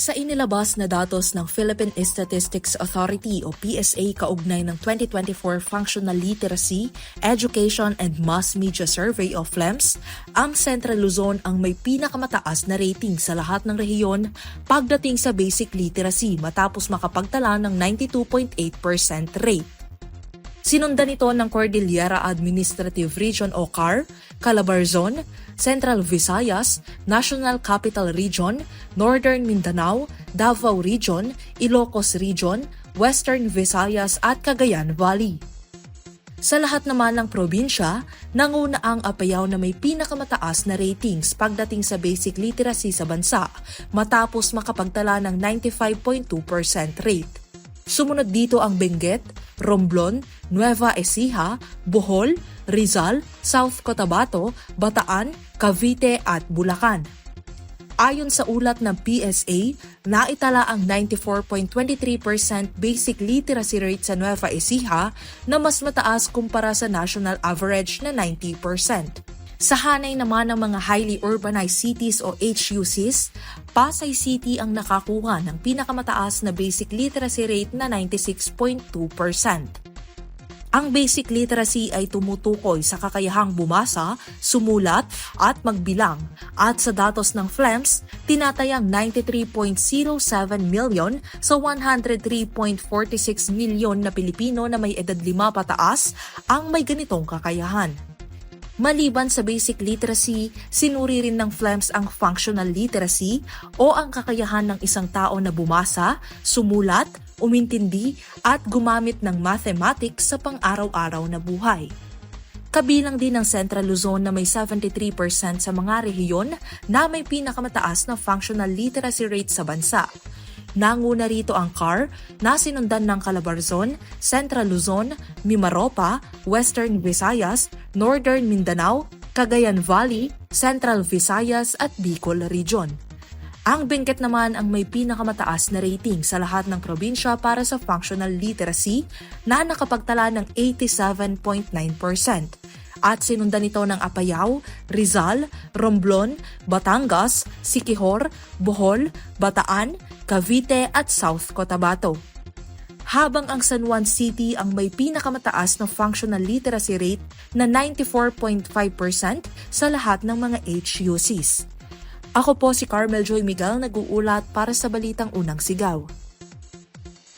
Sa inilabas na datos ng Philippine Statistics Authority o PSA kaugnay ng 2024 Functional Literacy, Education and Mass Media Survey o FLEMS, ang Central Luzon ang may pinakamataas na rating sa lahat ng rehiyon pagdating sa basic literacy matapos makapagtala ng 92.8% rate. Sinundan ito ng Cordillera Administrative Region o CAR, Calabarzon, Central Visayas, National Capital Region, Northern Mindanao, Davao Region, Ilocos Region, Western Visayas at Cagayan Valley. Sa lahat naman ng probinsya, nanguna ang Apayao na may pinakamataas na ratings pagdating sa basic literacy sa bansa matapos makapagtala ng 95.2% rate. Sumunod dito ang Benguet, Romblon, Nueva Ecija, Bohol, Rizal, South Cotabato, Bataan, Cavite at Bulacan. Ayon sa ulat ng PSA, naitala ang 94.23% basic literacy rate sa Nueva Ecija na mas mataas kumpara sa national average na 90%. Sa hanay naman ng mga highly urbanized cities o HUCs, Pasay City ang nakakuha ng pinakamataas na basic literacy rate na 96.2%. Ang basic literacy ay tumutukoy sa kakayahang bumasa, sumulat at magbilang at sa datos ng FLEMS, tinatayang 93.07 million sa 103.46 milyon na Pilipino na may edad 5 pataas ang may ganitong kakayahan. Maliban sa basic literacy, sinuri rin ng FLEMS ang functional literacy o ang kakayahan ng isang tao na bumasa, sumulat, umintindi at gumamit ng mathematics sa pang-araw-araw na buhay. Kabilang din ng Central Luzon na may 73% sa mga rehiyon na may pinakamataas na functional literacy rate sa bansa. Nanguna rito ang CAR na sinundan ng Calabarzon, Central Luzon, Mimaropa, Western Visayas, Northern Mindanao, Cagayan Valley, Central Visayas at Bicol Region. Ang Benguet naman ang may pinakamataas na rating sa lahat ng probinsya para sa functional literacy na nakapagtala ng 87.9% at sinundan ito ng Apayao, Rizal, Romblon, Batangas, Siquijor, Bohol, Bataan, Cavite at South Cotabato. Habang ang San Juan City ang may pinakamataas na functional literacy rate na 94.5% sa lahat ng mga HUCs. Ako po si Carmel Joy Miguel nag-uulat para sa Balitang Unang Sigaw.